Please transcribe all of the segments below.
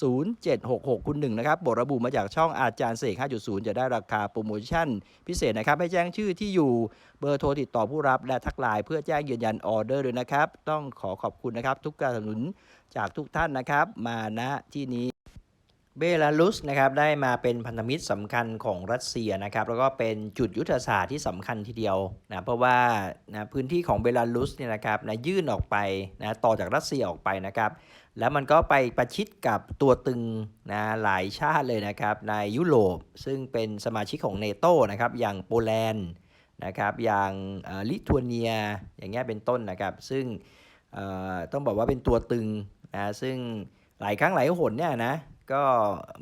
0766 คุณหนึ่งนะครับบทระบุมาจากช่องอาจารย์เสก 5.0 จะได้ราคาโปรโมชั่น พิเศษนะครับ ให้แจ้งชื่อที่อยู่เบอร์โทรติดต่อผู้รับและทักไลน์เพื่อแจ้งยืนยันออเดอร์ด้วยนะครับ ต้องขอขอบคุณนะครับ ทุกการสนับสนุนจากทุกท่านนะครับ มาณที่นี้ เบลารุสนะครับได้มาเป็นพันธมิตรสำคัญของรัสเซียนะครับแล้วก็เป็นจุดยุทธศาสตร์ที่สำคัญทีเดียวนะเพราะว่านะพื้นที่ของเบลารุสเนี่ยนะครับนะยื่นออกไปนะต่อจากรัสเซียออกไปนะครับแล้วมันก็ไปประชิดกับตัวตึงนะหลายชาติเลยนะครับในยุโรปซึ่งเป็นสมาชิกของเนโตนะครับอย่างโปแลนด์นะครับอย่างลิทัวเนียอย่างเงี้ยเป็นต้นนะครับซึ่งต้องบอกว่าเป็นตัวตึงนะซึ่งหลายครั้งหลายหนเนี่ยนะ ก็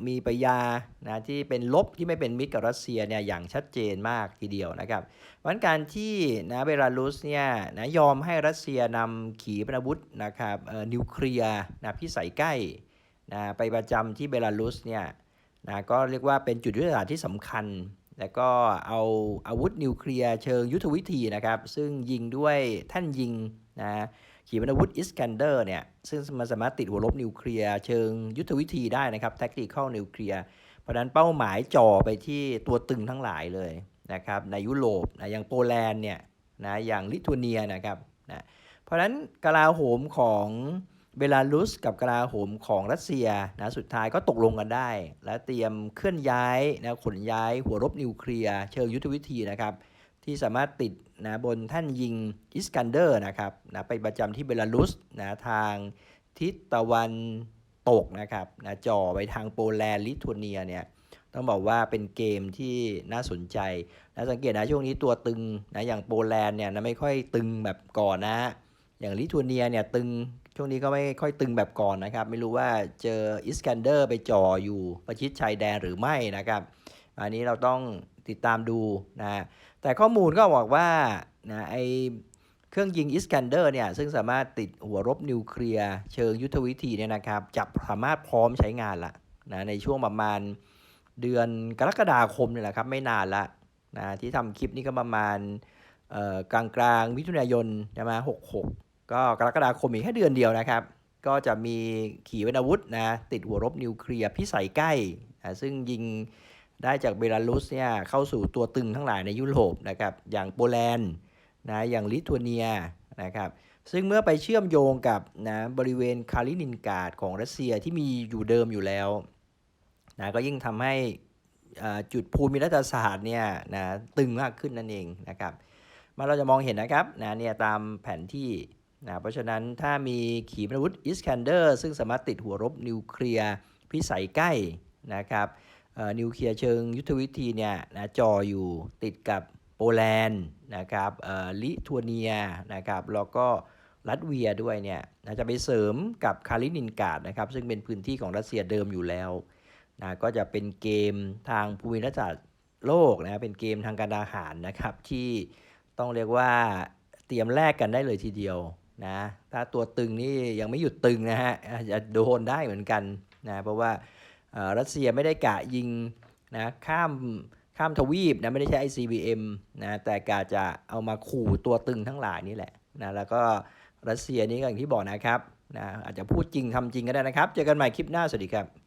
มีปยานะที่เป็นลบที่ไม่เป็นมิตรกับรัสเซียเนี่ยอย่างชัดเจนมากทีเดียวนะครับเพราะฉะนั้นการที่นะเบลารุสเนี่ยนะยอมให้รัสเซียนำขีปนาวุธนะครับเอ่อนิวเคลียร์นะพิสัยใกล้นะไปประจำที่เบลารุสเนี่ยนะก็เรียกว่าเป็นจุดยุทธศาสตร์ที่สำคัญ แล้วก็เอาอาวุธนิวเคลียร์เชิงยุทธวิธีนะครับ ซึ่งยิงด้วยท่านยิง นะขีปนาวุธอิสกันเดอร์เนี่ยซึ่งมันสามารถติดหัวลบนิวเคลียร์เชิงยุทธวิธีได้นะครับแท็กติคอลนิวเคลียร์เพราะนั้นเป้าหมายจ่อไปที่ตัวตึงทั้งหลายเลยนะครับในยุโรปนะอย่างโปแลนด์เนี่ยนะอย่างลิทัวเนียนะครับนะเพราะฉะนั้นกลาโหมของเบลารุสกับกลาโหมของรัสเซียนะสุดท้ายก็ตกลงกันได้ และเตรียมเคลื่อนย้ายนะขนย้ายหัวรบนิวเคลียร์เชิงยุทธวิธีนะครับ ที่สามารถติดนะบนท่านยิงอิสกันเดอร์นะครับนะไปประจำที่เบลารุสนะทางทิศตะวันตกนะครับนะจ่อไปทางโปแลนด์ลิทัวเนียเนี่ยต้องบอกว่าเป็นเกมที่น่าสนใจนะสังเกตนะช่วงนี้ตัวตึงนะอย่างโปแลนด์เนี่ยนะไม่ค่อยตึงแบบก่อนนะอย่างลิทัวเนียเนี่ยตึงช่วงนี้ก็ไม่ค่อยตึงแบบก่อนนะครับ ไม่รู้ว่าเจออิสกันเดอร์ไปจ่ออยู่ประชิดชายแดนหรือไม่นะครับ อันนี้เราต้องติดตามดูนะ แต่ข้อมูลก็บอกว่านะไอเครื่องยิงอิสกันเดอร์เนี่ยซึ่งสามารถติดหัวรบนิวเคลียร์เชิงยุทธวิธีเนี่ยนะครับจับสามารถพร้อมใช้งานละนะในช่วงประมาณเดือนกรกฎาคมเนี่ยแหละครับไม่นานละนะที่ทำคลิปนี้ก็ประมาณกลางกลางมิถุนายนใช่ไหมหกหกก็กรกฎาคมอีกแค่เดือนเดียวนะครับ ก็จะมีขีปนาวุธนะติดหัวรบนิวเคลียร์พิสัยใกล้นะซึ่งยิง ได้จากเบลารุสเนี่ยเข้าสู่ตัวตึงทั้งหลายในยุโรปนะครับอย่างโปแลนด์นะอย่างลิทัวเนียนะครับซึ่งเมื่อไปเชื่อมโยงกับนะบริเวณคาลินินกาดของรัสเซียที่มีอยู่เดิมอยู่แล้วนะก็ยิ่งทำให้อ่าจุดภูมิรัฐศาสตร์เนี่ยนะตึงมากขึ้นนั่นเองนะครับมาเราจะมองเห็นนะครับนะเนี่ยตามแผนที่นะเพราะฉะนั้นถ้ามีขีปนาวุธอิสกันเดอร์ ซึ่งสามารถติดหัวรบนิวเคลียร์พิสัยใกล้นะครับ นิวเคลียร์เชิงยุทธวิธีเนี่ยนะจออยู่ติดกับโปแลนด์นะครับเอ่อลิทัวเนียนะครับแล้วก็รัสเวียด้วยเนี่ยนะจะไปเสริมกับคาลินินกาดนะครับซึ่งเป็นพื้นที่ของรัสเซียเดิมอยู่แล้วนะก็จะเป็นเกมทางภูมิรัฐศาสตร์โลกนะเป็นเกมทางการทหารนะครับที่ต้องเรียกว่าเตรียมแลกกันได้เลยทีเดียวนะถ้าตัวตึงนี่ยังไม่หยุดตึงนะฮะจะโดนได้เหมือนกันนะเพราะว่า รัสเซียไม่ได้กะยิงนะข้ามข้ามทวีปนะไม่ได้ใช้ ICBM นะแต่กะจะเอามาขู่ตัวตึงทั้งหลายนี่แหละนะแล้วก็รัสเซียนี่ก็อย่างที่บอกนะครับนะอาจจะพูดจริงทำจริงก็ได้นะครับ เจอกันใหม่คลิปหน้า สวัสดีครับ